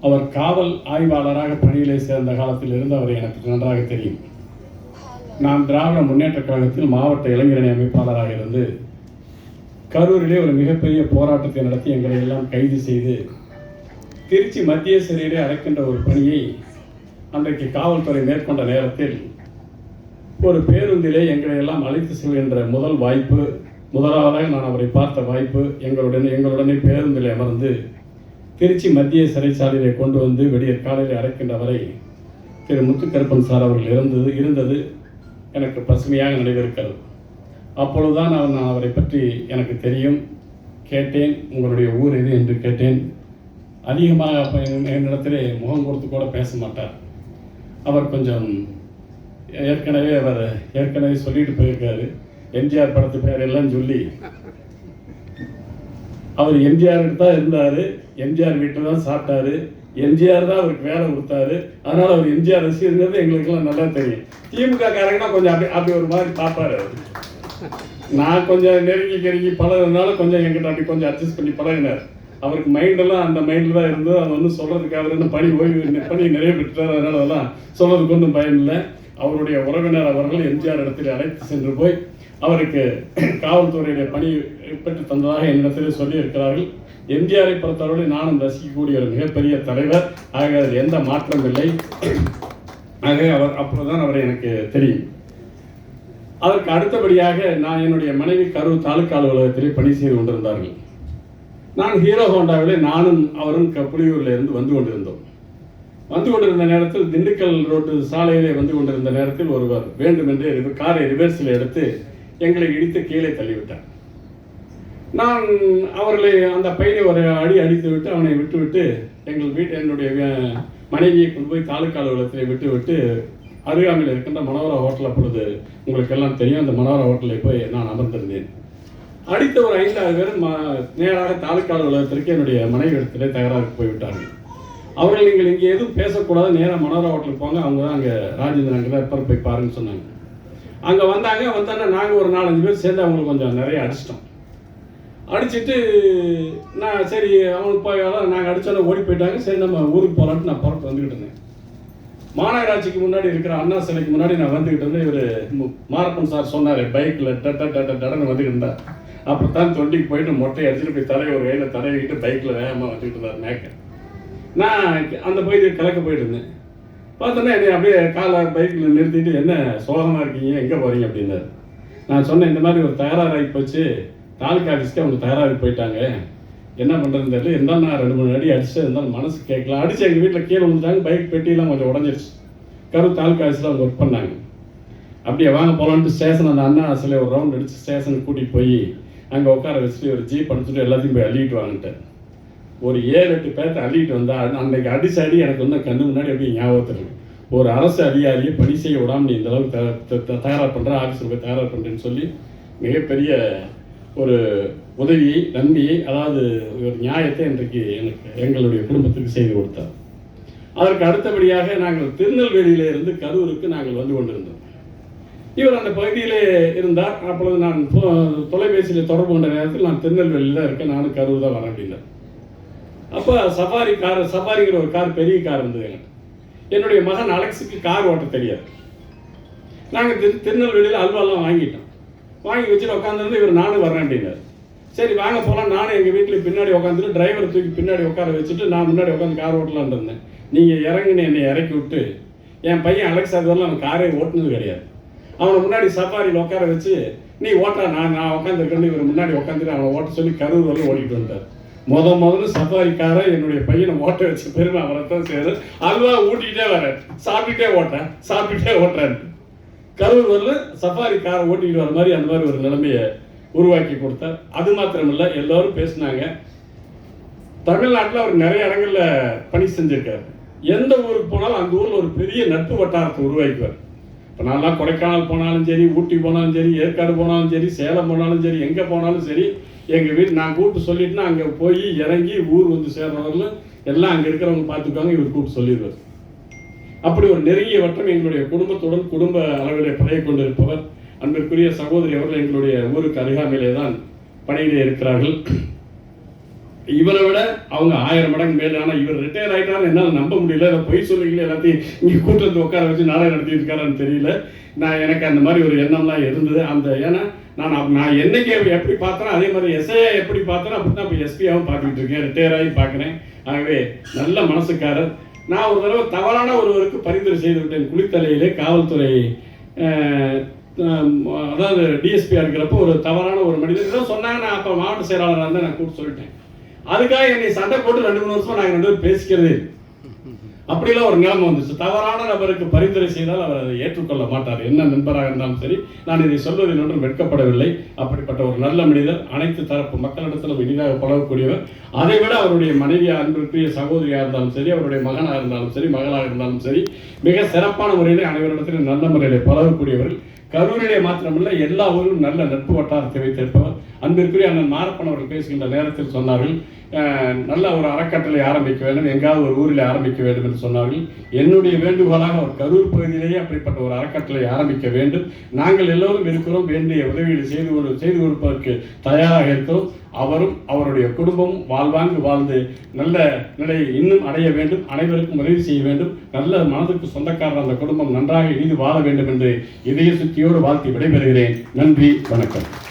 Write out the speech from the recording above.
அவர் காவல் ஆய்வாளராக பணியிலே சேர்ந்த காலத்தில் இருந்து அவர் எனக்கு நன்றாக தெரியும். நான் திராவிட முன்னேற்றக் கழகத்தில் மாவட்ட இளைஞரணி அமைப்பாளராக இருந்து கரூரிலே ஒரு மிகப்பெரிய போராட்டத்தை நடத்தி எங்களை எல்லாம் கைது செய்து திருச்சி மத்திய சிறையிலே அடைக்கின்ற ஒரு பணியை அன்றைக்கு காவல்துறை மேற்கொண்ட நேரத்தில் ஒரு பேருந்திலே எங்களை எல்லாம் அழைத்து செல்கின்ற முதல் வாய்ப்பு முதலாவதாக நான் அவரை பார்த்த வாய்ப்பு எங்களுடன் எங்களுடனே பேருந்தில் அமர்ந்து திருச்சி மத்திய சிறைச்சாலையை கொண்டு வந்து விடியற் காலையில் அடைக்கின்ற வரை திரு முத்துக்கருப்பன் சார் அவர்கள் இருந்தது இருந்தது. எனக்கு பசுமையாக நினைவிருக்கிறது. அப்பொழுதுதான் அவர் நான் அவரை பற்றி எனக்கு தெரியும். கேட்டேன். உங்களுடைய ஊர் எது என்று கேட்டேன். அதிகமாக அப்போ என்னிடத்திலே முகம் கொடுத்து கூட பேச மாட்டார். அவர் கொஞ்சம் ஏற்கனவே அவர் ஏற்கனவே சொல்லிட்டு போயிருக்காரு. எம்ஜிஆர் படத்து பேர் எல்லாம் சொல்லி அவர் எம்ஜிஆர் தான் இருந்தார். எம்ஜிஆர் வீட்டில் தான் சாப்பிட்டாரு. எம்ஜிஆர் தான் அவருக்கு வேலை கொடுத்தாரு. அதனால் அவர் எம்ஜிஆர் ரசிகர்ங்கிறது எங்களுக்கெல்லாம் நல்லா தெரியும். திமுக காரங்கன்னா கொஞ்சம் அப்படி அப்படி ஒரு மாதிரி பார்ப்பாரு அவர். நான் கொஞ்சம் நெருங்கி கெருங்கி பழகிறதுனால கொஞ்சம் எங்கிட்ட அப்படி கொஞ்சம் அட்ஜஸ்ட் பண்ணி பழகினார். அவருக்கு மைண்டெல்லாம் அந்த மைண்டில் தான் இருந்தது. அது வந்து சொல்கிறதுக்கு அவர் என்ன பணி ஓய்வு பணி நிறைய பெற்றார் அதனால அதெல்லாம் சொல்கிறதுக்கு ஒன்றும் பயனில்லை இல்லை. அவருடைய உறவினர் அவர்கள் எம்ஜிஆர் இடத்தில் அழைத்து சென்று போய் அவருக்கு காவல்துறையிலே பணி பெற்று தந்ததாக சொல்லி சொல்லியிருக்கிறார்கள். எம்ஜிஆரை பொறுத்தவரை நானும் ரசிக்கக்கூடிய ஒரு மிகப்பெரிய தலைவர். ஆக அதில் எந்த மாற்றம் இல்லை. ஆக அவர் அப்போதுதான் அவரை எனக்கு தெரியும். அதற்கு அடுத்தபடியாக நான் என்னுடைய மனைவி கரூர் தாலுக்கா அலுவலகத்திலே பணி செய்து கொண்டிருந்தார்கள். நான் ஹீரோ ஹோண்டாவிலே நானும் அவரும் கப்புளியூரில் இருந்து வந்து கொண்டிருந்தோம். வந்து கொண்டிருந்த நேரத்தில் திண்டுக்கல் ரோட்டு சாலையிலே வந்து கொண்டிருந்த நேரத்தில் ஒருவர் வேண்டுமென்றே காரை ரிவர்ஸில் எடுத்து எங்களை இடித்து கீழே தள்ளிவிட்டார். நான் அவர்களை அந்த பையனை ஒரு அடி அடித்து விட்டு அவனை விட்டுவிட்டு எங்கள் வீட்டு என்னுடைய மனைவியை கொண்டு போய் தாலுக்கா அலுவலகத்திலே விட்டுவிட்டு அருகாமையில் இருக்கின்ற மனோரா ஹோட்டல் அப்பொழுது உங்களுக்கு எல்லாம் தெரியும் அந்த மனோரா ஹோட்டலில் போய் நான் அமர்ந்திருந்தேன். அடித்த ஒரு ஐந்தாவது பேர் ம- நேராக தாலுக்கா அலுவலகத்திற்கு என்னுடைய மனைவி இடத்திலே தகராறுக்கு போய்விட்டார்கள். அவர்கள் நீங்கள் இங்கே எதுவும் பேசக்கூடாது நேராக மனோரா ஹோட்டலுக்கு போங்க அவங்க தான் அங்கே ராஜேந்திரன் அங்கே தான் இருப்பார் போய் பாருன்னு சொன்னாங்க. அங்கே வந்தாங்க வந்தோன்னா நாங்கள் ஒரு நாலஞ்சு பேர் சேர்ந்து அவங்களுக்கு கொஞ்சம் நிறைய அடிச்சிட்டோம். அடிச்சிட்டு நான் சரி அவனுக்கு போய் நாங்கள் அடித்தோன்னே ஓடி போயிட்டாங்க. சரி நம்ம ஊருக்கு போகலான்ட்டு நான் புறப்பு வந்துக்கிட்டு இருந்தேன். மாநகராட்சிக்கு முன்னாடி இருக்கிற அண்ணா சிலைக்கு முன்னாடி நான் வந்துக்கிட்டு இருந்தேன். இவர் மாரப்பன் சார் சொன்னார் பைக்கில் டட்ட டட்ட டடன்னு வந்துக்கிட்டு இருந்தார். அப்புறம் தான் தொண்டிக்கு போயிட்டு மொட்டை அடிச்சுட்டு போய் தலையை ஒரு கையில் தடவிக்கிட்டு பைக்கில் வேகமாக வந்துக்கிட்டு இருந்தார் மேக்க. நான் அந்த பகுதியை கலக்க போயிட்டு இருந்தேன். பார்த்தோன்னே என்னை அப்படியே காலை பைக்கில் நிறுத்திட்டு என்ன சோகமாக இருக்கீங்க? எங்கே போகிறீங்க அப்படின்னாரு. நான் சொன்னேன் இந்த மாதிரி ஒரு தகராறு ஆகி போச்சு. தாலுக்கா ஆஃபீஸ்க்கு அவங்க தயாராகி போயிட்டாங்க. என்ன பண்ணுறதுன்னு தெரியல. இருந்தாலும் நான் ரெண்டு மூணு அடி அடிச்சு இருந்தாலும் மனசு கேட்கல. அடிச்சு எங்கள் வீட்டில் கீழே விழுந்தாங்க பைக் பெட்டியெல்லாம் கொஞ்சம் உடஞ்சிருச்சு. கரூர் தாலுக்கா ஆஃபீஸில் அவங்க ஒர்க் பண்ணாங்க. அப்படியே வாங்க போகலான்ட்டு ஸ்டேஷன் அந்த அண்ணா சில ஒரு ரவுண்ட் அடிச்சு ஸ்டேஷனுக்கு கூட்டிகிட்டு போய் அங்கே உட்கார வச்சுட்டு ஒரு ஜீப் அனுப்பிச்சுட்டு எல்லாத்தையும் போய் அள்ளிட்டு வாங்கிட்டேன். ஒரு ஏழு எட்டு பேர்த்த அள்ளிட்டு வந்தா அன்னைக்கு அடிச்சு அடி எனக்கு வந்து கண்ணு முன்னாடி அப்படியே ஞாபகத்தில் ஒரு அரசு அதிகாரியை பணி செய்ய விடாமல் நீ இந்தளவுக்கு தயாராக த- த- பண்ணுற ஆஃபீஸில் போய் தயாராக பண்ணுறேன்னு சொல்லி மிகப்பெரிய ஒரு உதவியை நன்மையை அதாவது ஒரு நியாயத்தை இன்றைக்கு எனக்கு எங்களுடைய குடும்பத்துக்கு செய்து கொடுத்தார். அதற்கு அடுத்தபடியாக நாங்கள் திருநெல்வேலியிலிருந்து கரூருக்கு நாங்கள் வந்து கொண்டிருந்தோம். இவர் அந்த பகுதியிலே இருந்தார். அப்பொழுது நான் தொ- தொலைபேசியில் தொடர்பு கொண்ட நேரத்தில் நான் திருநெல்வேலியில் தான் இருக்கேன். நானும் கரூர் தான் வரேன் அப்படின்னார். அப்போ சஃபாரி கார் சஃபாரிங்கிற ஒரு கார் பெரிய கார் இருந்தது என்கிட்ட. என்னுடைய மகன் அலெக்ஸுக்கு கார் ஓட்ட தெரியாது. நாங்கள் திரு திருநெல்வேலியில் அல்வாலாம் வாங்கிட்டோம். வாங்கி வச்சுட்டு உட்காந்துருந்து இவர் நானும் வரேன் அப்படின்னாரு சரி வாங்க போகலாம் நானும் எங்கள் வீட்டில் பின்னாடி உட்காந்துட்டு டிரைவர் தூக்கி பின்னாடி உட்கார வச்சுட்டு நான் முன்னாடி உட்காந்து கார் ஓட்டலான்னு இருந்தேன். நீங்கள் இறங்குன்னு என்னை இறக்கி விட்டு என் பையன் அலெக்ஸ் அது அவன் காரே ஓட்டுனது கிடையாது. அவனை முன்னாடி சஃபாரியில் உட்கார வச்சு நீ ஓட்டா நான் நான் உட்காந்துருக்கேன்னு இவர் முன்னாடி உட்காந்துட்டு அவனை ஓட்ட சொல்லி கரூர் வரலும் ஓட்டிட்டு வந்தார். முத முதல்ல சஃபாரிக்கார என்னுடைய பையனை ஓட்ட வச்ச பெருமை அவரை தான் சேரு அதுவாக ஊட்டிக்கிட்டே வரேன். சாப்பிட்டுட்டே ஓட்டேன் சாப்பிட்டுட்டே ஓட்டுறேன். கரூர் வரல சஃபாரி காரை ஓட்டிக்கிட்டு வர மாதிரி அந்த மாதிரி ஒரு நிலைமையை உருவாக்கி கொடுத்தார். அது மாத்திரமில்ல எல்லோரும் பேசினாங்க. தமிழ்நாட்டில் அவர் நிறைய இடங்கள்ல பணி செஞ்சுருக்கார். எந்த ஊருக்கு போனாலும் அந்த ஊரில் ஒரு பெரிய நட்பு வட்டாரத்தை உருவாக்குவார் இப்போ நான்லாம் கொடைக்கானல் போனாலும் சரி ஊட்டி போனாலும் சரி ஏற்காடு போனாலும் சரி சேலம் போனாலும் சரி எங்கே போனாலும் சரி எங்கள் வீடு நான் கூப்பிட்டு சொல்லிட்டுனா அங்கே போய் இறங்கி ஊர் வந்து சேர்றவர்கள் எல்லாம் அங்கே இருக்கிறவங்க பார்த்துக்குவாங்க இவர் கூப்பிட்டு சொல்லிடுவார். அப்படி ஒரு நெருங்கிய வட்டம் எங்களுடைய குடும்பத்துடன் குடும்ப அளவிலே பழகி கொண்டிருப்பவர் அன்பிற்குரிய சகோதரி அவர்கள் எங்களுடைய ஊருக்கு அருகாமையிலே தான் பணியிலே இருக்கிறார்கள். இவரை விட அவங்க ஆயிரம் மடங்கு மேல ஆனால் இவர் ரிட்டையர் ஆயிட்டாரு என்னால் நம்ப முடியல. இல்லை பொய் சொல்லிங்களே எல்லாத்தையும் இங்கே கூட்டத்தை உட்கார வச்சு நாடகம் நடத்திட்டு இருக்காரான்னு தெரியல. நான் எனக்கு அந்த மாதிரி ஒரு எண்ணம்லாம் இருந்தது. அந்த ஏன்னா நான் நான் என்னைக்கு எப்படி பார்த்தேன் அதே மாதிரி எஸ்ஐயா எப்படி பார்த்தேன் அப்படின்னா இப்போ எஸ்பியாவும் பார்த்துக்கிட்டு இருக்கேன். ரிட்டையர் ஆகி பார்க்குறேன். ஆகவே நல்ல மனசுக்காரர். நான் ஒரு தடவை தவறான ஒருவருக்கு பரிந்துரை செய்து விட்டேன் குளித்தலையிலே காவல்துறை அதாவது டிஎஸ்பியாக இருக்கிறப்போ ஒரு தவறான ஒரு மனிதர் ஏதோ சொன்னாங்க நான் அப்போ மாவட்ட செயலாளராக இருந்தால் நான் கூப்பிட்டு சொல்லிட்டேன் அதுக்காக என்னை சண்டை போட்டு ரெண்டு மூணு வருஷமாக நாங்கள் ரெண்டு பேரும் பேசிக்கிறதே இல்லை. அப்படிலாம் ஒரு நிலைமை வந்துச்சு. தவறான நபருக்கு பரிந்துரை செய்தால் அவர் அதை ஏற்றுக்கொள்ள மாட்டார். என்ன நண்பராக இருந்தாலும் சரி நான் இதை சொல்வதில் ஒன்றும் வெட்கப்படவில்லை. அப்படிப்பட்ட ஒரு நல்ல மனிதர் அனைத்து தரப்பு மக்களிடத்திலும் இனிதாக பழகக்கூடியவர். அதை விட அவருடைய மனைவி அன்பிற்குரிய சகோதரியாக இருந்தாலும் சரி அவருடைய மகனாக இருந்தாலும் சரி மகளாக இருந்தாலும் சரி மிக சிறப்பான முறையில் அனைவரிடத்திலும் நல்ல முறையில் பழகக்கூடியவர்கள். கரூரிலே மாத்திரமல்ல எல்லா ஊரிலும் நல்ல நட்பு வட்டாரத்தை வைத்திருப்பவர். அன்பிற்குரிய அண்ணன் மாரப்பன் அவர்கள் பேசுகின்ற நேரத்தில் சொன்னார்கள் நல்ல ஒரு அறக்கட்டளை ஆரம்பிக்க வேண்டும் எங்காவது ஒரு ஊரில் ஆரம்பிக்க வேண்டும் என்று சொன்னார்கள். என்னுடைய வேண்டுகோளாக அவர் கரூர் பகுதியிலேயே அப்படிப்பட்ட ஒரு அறக்கட்டளை ஆரம்பிக்க வேண்டும். நாங்கள் எல்லோரும் இருக்கிறோம் வேண்டிய உதவிகளை செய்து கொடு செய்து கொடுப்பதற்கு தயாராக இருக்கிறோம். அவரும் அவருடைய குடும்பமும் வாழ்வாங்கு வாழ்ந்து நல்ல நிலையை இன்னும் அடைய வேண்டும். அனைவருக்கும் உதவி செய்ய வேண்டும். நல்ல மனதுக்கு சொந்தக்காரர் அந்த குடும்பம் நன்றாக இனிது வாழ வேண்டும் என்று இதய சுத்தியோடு வாழ்த்தி விடைபெறுகிறேன். நன்றி வணக்கம்.